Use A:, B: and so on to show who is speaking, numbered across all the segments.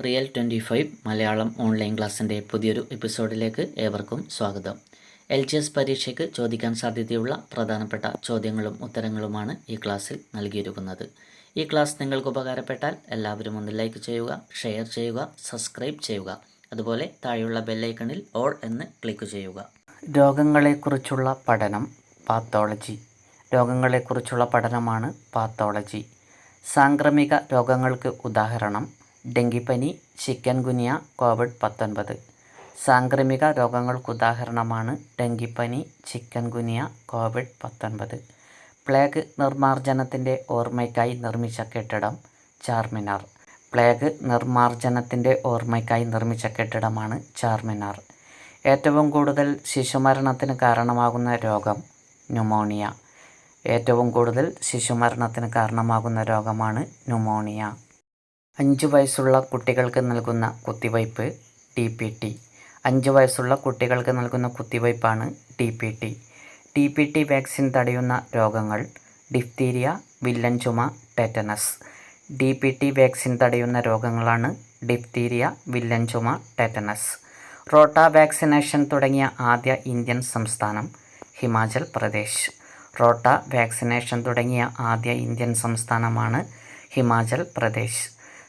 A: Real twenty five Malayalam online ക്ലാസ്സിന്റെ പുതിയൊരു എപ്പിസോഡിലേക്ക് ഏവർക്കും സ്വാഗതം. എൽ ജി എസ് പരീക്ഷയ്ക്ക് ചോദിക്കാൻ സാധ്യതയുള്ള പ്രധാനപ്പെട്ട ചോദ്യങ്ങളും ഉത്തരങ്ങളുമാണ് ഈ ക്ലാസ്സിൽ നൽകിയിരിക്കുന്നത്. ഈ ക്ലാസ് നിങ്ങൾക്ക് ഉപകാരപ്പെട്ടാൽ എല്ലാവരും ഒന്ന് ലൈക്ക് ചെയ്യുക ഷെയർ ചെയ്യുക സബ്സ്ക്രൈബ് ചെയ്യുക. അതുപോലെ താഴെയുള്ള ബെല്ലൈക്കണിൽ ഓൾ എന്ന് ക്ലിക്ക് ചെയ്യുക. രോഗങ്ങളെക്കുറിച്ചുള്ള പഠനം പാത്തോളജി. രോഗങ്ങളെക്കുറിച്ചുള്ള പഠനമാണ് പാത്തോളജി. സാംക്രമിക രോഗങ്ങൾക്ക് ഉദാഹരണം ഡെങ്കിപ്പനി ചിക്കൻ ഗുനിയ കോവിഡ് പത്തൊൻപത്. സാംക്രമിക രോഗങ്ങൾക്കുദാഹരണമാണ് ഡെങ്കിപ്പനി ചിക്കൻ ഗുനിയ കോവിഡ് പത്തൊൻപത്. പ്ലേഗ് നിർമ്മാർജനത്തിന്റെ ഓർമ്മയ്ക്കായി നിർമ്മിച്ച കെട്ടിടം ചാർമിനാർ. പ്ലേഗ് നിർമ്മാർജനത്തിന്റെ ഓർമ്മയ്ക്കായി നിർമ്മിച്ച കെട്ടിടമാണ് ചാർമിനാർ. ഏറ്റവും കൂടുതൽ ശിശുമരണത്തിന് കാരണമാകുന്ന രോഗം ന്യൂമോണിയ. ഏറ്റവും കൂടുതൽ ശിശുമരണത്തിന് കാരണമാകുന്ന രോഗമാണ് ന്യൂമോണിയ. അഞ്ച് വയസ്സുള്ള കുട്ടികൾക്ക് നൽകുന്ന കുത്തിവയ്പ് ടി പി ടി. അഞ്ച് വയസ്സുള്ള കുട്ടികൾക്ക് നൽകുന്ന കുത്തിവയ്പ്പാണ് T P T. T P T vaccine തടയുന്ന രോഗങ്ങൾ ഡിഫ്തീരിയ വില്ലൻ ചുമ tetanus. D P T vaccine തടയുന്ന രോഗങ്ങളാണ് ഡിഫ്തീരിയ വില്ലൻ ചുമ ടെറ്റനസ്. റോട്ട വാക്സിനേഷൻ തുടങ്ങിയ ആദ്യ ഇന്ത്യൻ സംസ്ഥാനം ഹിമാചൽ പ്രദേശ്. റോട്ട വാക്സിനേഷൻ തുടങ്ങിയ ആദ്യ ഇന്ത്യൻ സംസ്ഥാനമാണ് ഹിമാചൽ പ്രദേശ്.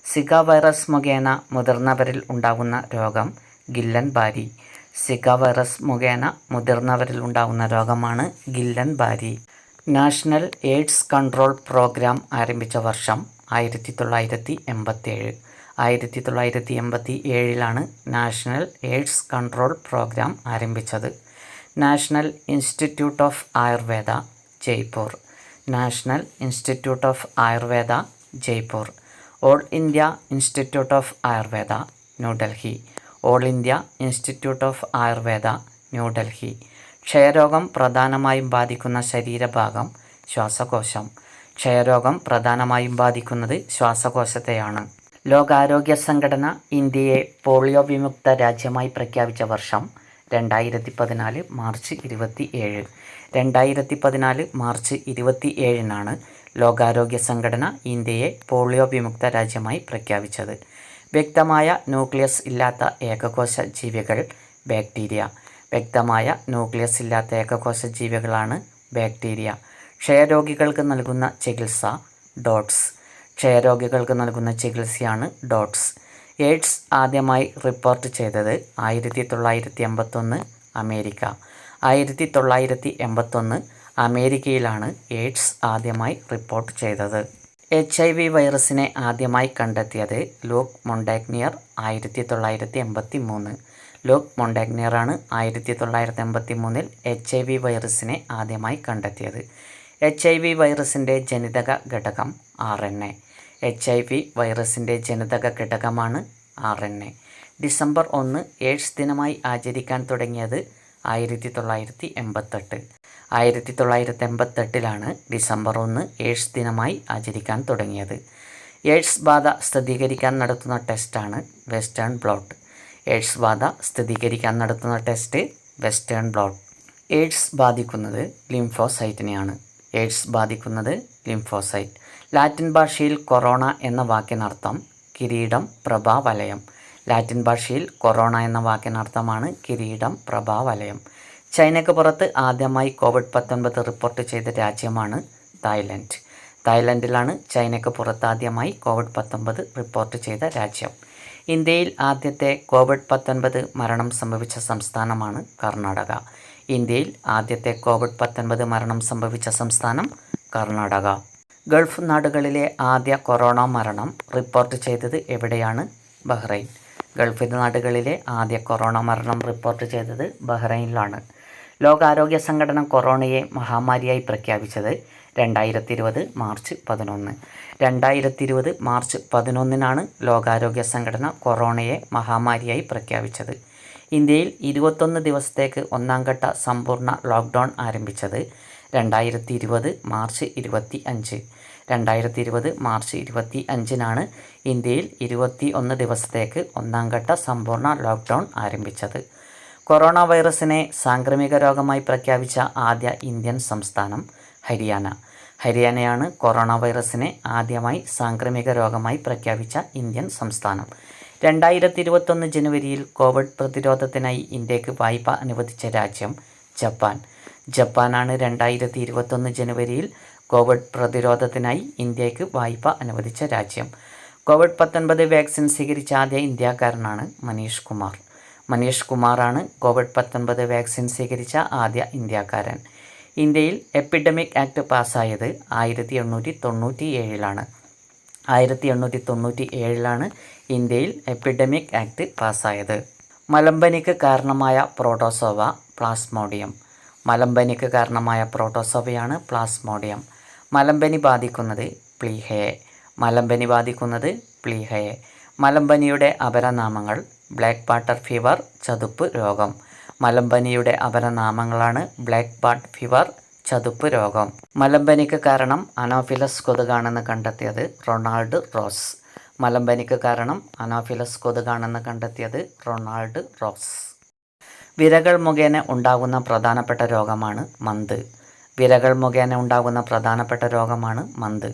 A: സിക വൈറസ് മുഖേന മുതിർന്നവരിൽ ഉണ്ടാകുന്ന രോഗം ഗില്ലൻ ബാരി. സിക വൈറസ് മുഖേന മുതിർന്നവരിൽ ഉണ്ടാകുന്ന രോഗമാണ് Guillain Barre. National AIDS control programme ആരംഭിച്ച വർഷം ആയിരത്തി തൊള്ളായിരത്തി എൺപത്തേഴ് ആയിരത്തി തൊള്ളായിരത്തി എൺപത്തി ഏഴിലാണ് നാഷണൽ എയ്ഡ്സ് കൺട്രോൾ പ്രോഗ്രാം ആരംഭിച്ചത്. National institute of Ayurveda Jaipur. National institute of Ayurveda Jaipur. All India institute of Ayurveda New Delhi. All India institute of Ayurveda New Delhi. ക്ഷയരോഗം പ്രധാനമായും ബാധിക്കുന്ന ശരീരഭാഗം ശ്വാസകോശം. ക്ഷയരോഗം പ്രധാനമായും ബാധിക്കുന്നത് ശ്വാസകോശത്തെയാണ്. ലോകാരോഗ്യ സംഘടന ഇന്ത്യയെ പോളിയോ വിമുക്ത രാജ്യമായി പ്രഖ്യാപിച്ച വർഷം രണ്ടായിരത്തി പതിനാല് മാർച്ച് ഇരുപത്തി ഏഴ് രണ്ടായിരത്തി പതിനാല് മാർച്ച് ഇരുപത്തി ഏഴിനാണ് ലോകാരോഗ്യ സംഘടന ഇന്ത്യയെ പോളിയോ വിമുക്ത രാജ്യമായി പ്രഖ്യാപിച്ചത്. വ്യക്തമായ ന്യൂക്ലിയസ് ഇല്ലാത്ത ഏകകോശ ജീവികൾ ബാക്ടീരിയ. വ്യക്തമായ ന്യൂക്ലിയസ് ഇല്ലാത്ത ഏകകോശ ജീവികളാണ് ബാക്ടീരിയ. ക്ഷയരോഗികൾക്ക് നൽകുന്ന ചികിത്സ ഡോട്ട്സ്. ക്ഷയരോഗികൾക്ക് നൽകുന്ന ചികിത്സയാണ് ഡോട്ട്സ്. എയ്ഡ്സ് ആദ്യമായി റിപ്പോർട്ട് ചെയ്തത് ആയിരത്തി തൊള്ളായിരത്തി എൺപത്തൊന്ന് അമേരിക്ക. ആയിരത്തി തൊള്ളായിരത്തി എൺപത്തൊന്ന് അമേരിക്കയിലാണ് എയ്ഡ്സ് ആദ്യമായി റിപ്പോർട്ട് ചെയ്തത്. എച്ച് ഐ വി വൈറസിനെ ആദ്യമായി കണ്ടെത്തിയത് ലൂക്ക് മൊണ്ടാഗ്നിയർ ആയിരത്തി തൊള്ളായിരത്തി എൺപത്തി മൂന്ന് ലൂക്ക് മൊണ്ടാഗ്നിയറാണ് ആയിരത്തി തൊള്ളായിരത്തി എൺപത്തി മൂന്നിൽ എച്ച് ഐ വി വൈറസിനെ ആദ്യമായി കണ്ടെത്തിയത്. എച്ച് ഐ വി വൈറസിന്റെ ജനിതക ഘടകം R N A. H I V വൈറസിന്റെ ജനിതക ഘടകമാണ് ആർ എൻ എ ഡിസംബർ ഒന്ന് എയ്ഡ്സ് ദിനമായി ആചരിക്കാൻ തുടങ്ങിയത് ആയിരത്തി തൊള്ളായിരത്തി എൺപത്തെട്ട് ആയിരത്തി തൊള്ളായിരത്തി എൺപത്തെട്ടിലാണ് ഡിസംബർ ഒന്ന് എയ്ഡ്സ് ദിനമായി ആചരിക്കാൻ തുടങ്ങിയത്. എയ്ഡ്സ് ബാധ സ്ഥിരീകരിക്കാൻ നടത്തുന്ന ടെസ്റ്റാണ് വെസ്റ്റേൺ ബ്ലോട്ട്. എയ്ഡ്സ് ബാധ സ്ഥിരീകരിക്കാൻ നടത്തുന്ന ടെസ്റ്റ് വെസ്റ്റേൺ ബ്ലോട്ട്. എയ്ഡ്സ് ബാധിക്കുന്നത് ലിംഫോസൈറ്റിനെയാണ്. എയ്ഡ്സ് ബാധിക്കുന്നത് ലിംഫോസൈറ്റ്. ലാറ്റിൻ ഭാഷയിൽ കൊറോണ എന്ന വാക്കിനർത്ഥം കിരീടം പ്രഭാവലയം ലാറ്റിൻ ഭാഷയിൽ കൊറോണ എന്ന വാക്കിനർത്ഥമാണ് കിരീടം പ്രഭാവലയം ചൈനയ്ക്ക് പുറത്ത് ആദ്യമായി കോവിഡ് പത്തൊൻപത് റിപ്പോർട്ട് ചെയ്ത രാജ്യമാണ് തായ്ലൻഡ്. തായ്ലൻഡിലാണ് ചൈനയ്ക്ക് പുറത്ത് ആദ്യമായി കോവിഡ് പത്തൊൻപത് റിപ്പോർട്ട് ചെയ്ത രാജ്യം. ഇന്ത്യയിൽ ആദ്യത്തെ കോവിഡ് പത്തൊൻപത് മരണം സംഭവിച്ച സംസ്ഥാനമാണ് കർണാടക. ഇന്ത്യയിൽ ആദ്യത്തെ കോവിഡ് പത്തൊൻപത് മരണം സംഭവിച്ച സംസ്ഥാനം കർണാടക. ഗൾഫ് നാടുകളിലെ ആദ്യ കൊറോണ മരണം റിപ്പോർട്ട് ചെയ്തത് എവിടെയാണ്? ബഹ്റൈൻ. ഗൾഫ് നാടുകളിലെ ആദ്യ കൊറോണ മരണം റിപ്പോർട്ട് ചെയ്തത് ബഹ്റൈനിലാണ്. ലോകാരോഗ്യ സംഘടന കൊറോണയെ മഹാമാരിയായി പ്രഖ്യാപിച്ചത് രണ്ടായിരത്തി ഇരുപത് മാർച്ച് പതിനൊന്ന്. രണ്ടായിരത്തി ഇരുപത് മാർച്ച് പതിനൊന്നിനാണ് ലോകാരോഗ്യ സംഘടന കൊറോണയെ മഹാമാരിയായി പ്രഖ്യാപിച്ചത്. ഇന്ത്യയിൽ ഇരുപത്തൊന്ന് ദിവസത്തേക്ക് ഒന്നാം ഘട്ട സമ്പൂർണ ലോക്ക്ഡൗൺ ആരംഭിച്ചത് രണ്ടായിരത്തി ഇരുപത് മാർച്ച് ഇരുപത്തി അഞ്ച് രണ്ടായിരത്തി ഇരുപത് മാർച്ച് ഇരുപത്തി അഞ്ചിനാണ് ഇന്ത്യയിൽ ഇരുപത്തി ഒന്ന് ദിവസത്തേക്ക് ഒന്നാം ഘട്ട സമ്പൂർണ ലോക്ക്ഡൗൺ ആരംഭിച്ചത്. കൊറോണ വൈറസിനെ സാംക്രമിക രോഗമായി പ്രഖ്യാപിച്ച ആദ്യ ഇന്ത്യൻ സംസ്ഥാനം ഹരിയാന. ഹരിയാനയാണ് കൊറോണ വൈറസിനെ ആദ്യമായി സാംക്രമിക രോഗമായി പ്രഖ്യാപിച്ച ഇന്ത്യൻ സംസ്ഥാനം. രണ്ടായിരത്തി ഇരുപത്തൊന്ന് ജനുവരിയിൽ കോവിഡ് പ്രതിരോധത്തിനായി ഇന്ത്യയ്ക്ക് വായ്പ അനുവദിച്ച രാജ്യം ജപ്പാൻ. ജപ്പാനാണ് രണ്ടായിരത്തി ഇരുപത്തൊന്ന് ജനുവരിയിൽ കോവിഡ് പ്രതിരോധത്തിനായി ഇന്ത്യയ്ക്ക് വായ്പ അനുവദിച്ച രാജ്യം. കോവിഡ് പത്തൊൻപത് വാക്സിൻ സ്വീകരിച്ച ആദ്യ ഇന്ത്യക്കാരനാണ് മനീഷ് കുമാർ. മനീഷ് കുമാറാണ് കോവിഡ് പത്തൊൻപത് വാക്സിൻ സ്വീകരിച്ച ആദ്യ ഇന്ത്യക്കാരൻ. ഇന്ത്യയിൽ എപ്പിഡമിക് ആക്ട് പാസ്സായത് ആയിരത്തി എണ്ണൂറ്റി തൊണ്ണൂറ്റി ഏഴിലാണ് ആയിരത്തി എണ്ണൂറ്റി തൊണ്ണൂറ്റി ഏഴിലാണ് ഇന്ത്യയിൽ എപ്പിഡമിക് ആക്ട് പാസ്സായത്. മലമ്പനിക്ക് കാരണമായ പ്രോട്ടോസോവ പ്ലാസ്മോഡിയം. മലമ്പനിക്ക് കാരണമായ പ്രോട്ടോസോവയാണ് പ്ലാസ്മോഡിയം. മലമ്പനി ബാധിക്കുന്നത് പ്ലീഹയെ. മലമ്പനി ബാധിക്കുന്നത് പ്ലീഹയെ. മലമ്പനിയുടെ അപരനാമങ്ങൾ ബ്ലാക്ക് വാട്ടർ ഫീവർ ചതുപ്പ് രോഗം. മലമ്പനിയുടെ അപരനാമങ്ങളാണ് ബ്ലാക്ക് ബാട്ട് ഫീവർ ചതുപ്പ് രോഗം. മലമ്പനിക്ക് കാരണം അനോഫിലസ് കൊതുകാണെന്ന് കണ്ടെത്തിയത് റൊണാൾഡ് റോസ്. മലമ്പനിക്ക് കാരണം അനോഫിലസ് കൊതുകാണെന്ന് കണ്ടെത്തിയത് റൊണാൾഡ് റോസ്. വിരകൾ മുഖേന ഉണ്ടാകുന്ന പ്രധാനപ്പെട്ട രോഗമാണ് മന്ത്. വിരകൾ മുഖേന ഉണ്ടാകുന്ന പ്രധാനപ്പെട്ട രോഗമാണ് മന്ത്.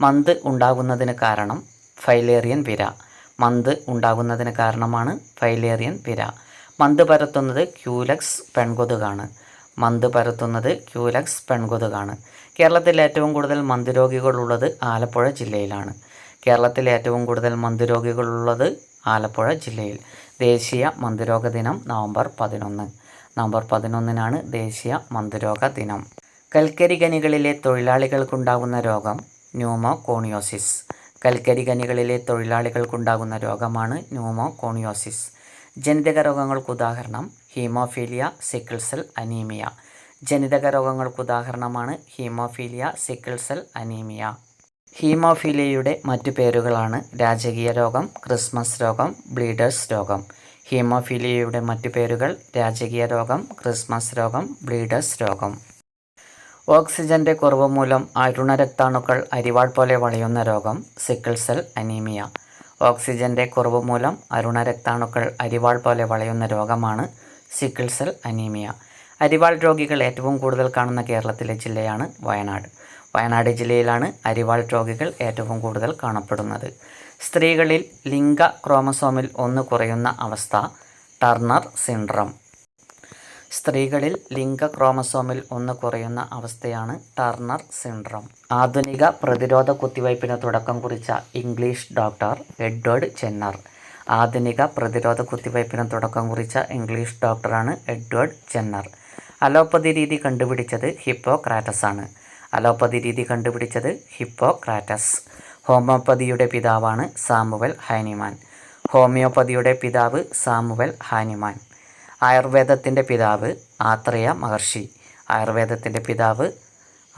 A: മന്ത് ഉണ്ടാകുന്നതിന് കാരണം ഫൈലേറിയൻ വിര. മന്ത് ഉണ്ടാകുന്നതിന് കാരണമാണ് ഫൈലേറിയൻ വിര. മന്ത് പരത്തുന്നത് ക്യൂലക്സ് പെൺകൊതുകാണ്. മന്ത് പരത്തുന്നത് ക്യൂലക്സ് പെൺകൊതുകാണ്. കേരളത്തിൽ ഏറ്റവും കൂടുതൽ മന്ത് രോഗികളുള്ളത് ആലപ്പുഴ ജില്ലയിലാണ്. കേരളത്തിൽ ഏറ്റവും കൂടുതൽ മന്ത് രോഗികളുള്ളത് ആലപ്പുഴ ജില്ലയിൽ. ദേശീയ മന്ത്രിരോഗ ദിനം നവംബർ പതിനൊന്ന്. നവംബർ പതിനൊന്നിനാണ് ദേശീയ മന്ത്രിരോഗ ദിനം. കൽക്കരി ഖനികളിലെ തൊഴിലാളികൾക്കുണ്ടാകുന്ന രോഗം ന്യൂമോ കോണിയോസിസ് കൽക്കരി ഖനികളിലെ തൊഴിലാളികൾക്കുണ്ടാകുന്ന രോഗമാണ് ന്യൂമോ കോണിയോസിസ് ജനിതക രോഗങ്ങൾക്ക് ഉദാഹരണം ഹീമോഫീലിയ സിക്കിൾ സെൽ അനീമിയ. ജനിതക രോഗങ്ങൾക്ക് ഉദാഹരണമാണ് ഹീമോഫീലിയ സിക്കിൾ സെൽ അനീമിയ. ഹീമോഫീലിയയുടെ മറ്റു പേരുകളാണ് രാജകീയ രോഗം ക്രിസ്മസ് രോഗം ബ്ലീഡേഴ്സ് രോഗം. ഹീമോഫീലിയയുടെ മറ്റു പേരുകൾ രാജകീയ രോഗം ക്രിസ്മസ് രോഗം ബ്ലീഡേഴ്സ് രോഗം. ഓക്സിജന്റെ കുറവ് മൂലം അരുണരക്താണുക്കൾ അരിവാൾ പോലെ വളയുന്ന രോഗം സിക്കിൾ സെൽ അനീമിയ. ഓക്സിജന്റെ കുറവ് മൂലം അരുണരക്താണുക്കൾ അരിവാൾ പോലെ വളയുന്ന രോഗമാണ് സിക്കിൾ സെൽ അനീമിയ. അരിവാൾ രോഗികൾ ഏറ്റവും കൂടുതൽ കാണുന്ന കേരളത്തിലെ ജില്ലയാണ് വയനാട്. വയനാട് ജില്ലയിലാണ് അരിവാൾ രോഗികൾ ഏറ്റവും കൂടുതൽ കാണപ്പെടുന്നത്. സ്ത്രീകളിൽ ലിംഗ ക്രോമസോമിൽ ഒന്ന് കുറയുന്ന അവസ്ഥ ടർണർ സിൻഡ്രം. സ്ത്രീകളിൽ ലിംഗ ക്രോമസോമിൽ ഒന്ന് കുറയുന്ന അവസ്ഥയാണ് ടർണർ സിൻഡ്രം. ആധുനിക പ്രതിരോധ കുത്തിവയ്പ്പിന് തുടക്കം കുറിച്ച ഇംഗ്ലീഷ് ഡോക്ടർ എഡ്വേർഡ് ചെന്നർ. ആധുനിക പ്രതിരോധ കുത്തിവയ്പ്പിന് തുടക്കം കുറിച്ച ഇംഗ്ലീഷ് ഡോക്ടറാണ് എഡ്വേർഡ് ചെന്നർ. അലോപ്പതി രീതി കണ്ടുപിടിച്ചത് ഹിപ്പോക്രാറ്റസ് ആണ് അലോപ്പതി രീതി കണ്ടുപിടിച്ചത് ഹിപ്പോക്രാറ്റസ്. ഹോമിയോപ്പതിയുടെ പിതാവാണ് സാമുവൽ ഹാനിമാൻ. ഹോമിയോപ്പതിയുടെ പിതാവ് സാമുവൽ ഹാനിമാൻ. ആയുർവേദത്തിന്റെ പിതാവ് ആത്രേയ മഹർഷി. ആയുർവേദത്തിന്റെ പിതാവ്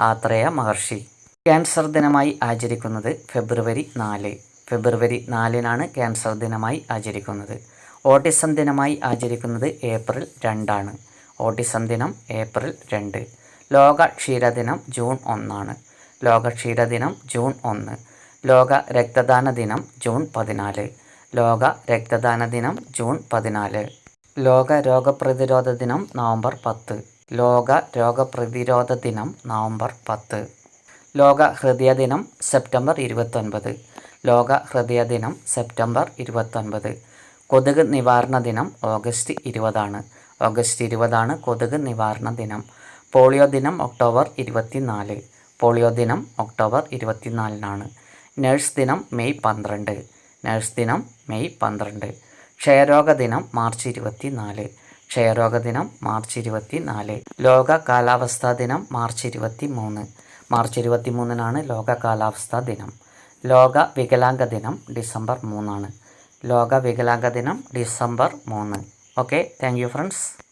A: ആത്രേയ മഹർഷി. ക്യാൻസർ ദിനമായി ആചരിക്കുന്നത് ഫെബ്രുവരി നാല്. ഫെബ്രുവരി നാലിനാണ് ക്യാൻസർ ദിനമായി ആചരിക്കുന്നത്. ഓട്ടിസം ദിനമായി ആചരിക്കുന്നത് ഏപ്രിൽ രണ്ടാണ്. ഓട്ടിസം ദിനം ഏപ്രിൽ രണ്ട്. ലോക ക്ഷീരദിനം ജൂൺ ഒന്നാണ്. ലോക ക്ഷീരദിനം ജൂൺ ഒന്ന്. ലോക രക്തദാന ദിനം ജൂൺ പതിനാല്. ലോക രക്തദാന ദിനം ജൂൺ പതിനാല്. ലോക രോഗപ്രതിരോധ ദിനം നവംബർ പത്ത്. ലോക രോഗപ്രതിരോധ ദിനം നവംബർ പത്ത്. ലോക ഹൃദയ ദിനം സെപ്റ്റംബർ ഇരുപത്തൊൻപത്. ലോക ഹൃദയ ദിനം സെപ്റ്റംബർ ഇരുപത്തൊൻപത്. കൊതുക് നിവാരണ ദിനം ഓഗസ്റ്റ് ഇരുപതാണ്. ഓഗസ്റ്റ് ഇരുപതാണ് കൊതുക് നിവാരണ ദിനം പോളിയോ ദിനം ഒക്ടോബർ ഇരുപത്തിനാല്. പോളിയോ ദിനം ഒക്ടോബർ ഇരുപത്തിനാലിനാണ്. നഴ്സ് ദിനം മെയ് പന്ത്രണ്ട്. നഴ്സ് ദിനം മെയ് പന്ത്രണ്ട്. ക്ഷയരോഗ ദിനം മാർച്ച് ഇരുപത്തി നാല് ക്ഷയരോഗ ദിനം മാർച്ച് ഇരുപത്തി നാല് ലോക കാലാവസ്ഥാ ദിനം മാർച്ച് ഇരുപത്തി മൂന്ന് മാർച്ച് ഇരുപത്തി മൂന്നിനാണ് ലോക കാലാവസ്ഥാ ദിനം. ലോക വികലാംഗ ദിനം ഡിസംബർ മൂന്നാണ്. ലോക വികലാംഗ ദിനം ഡിസംബർ മൂന്ന്. Okay thank you friends.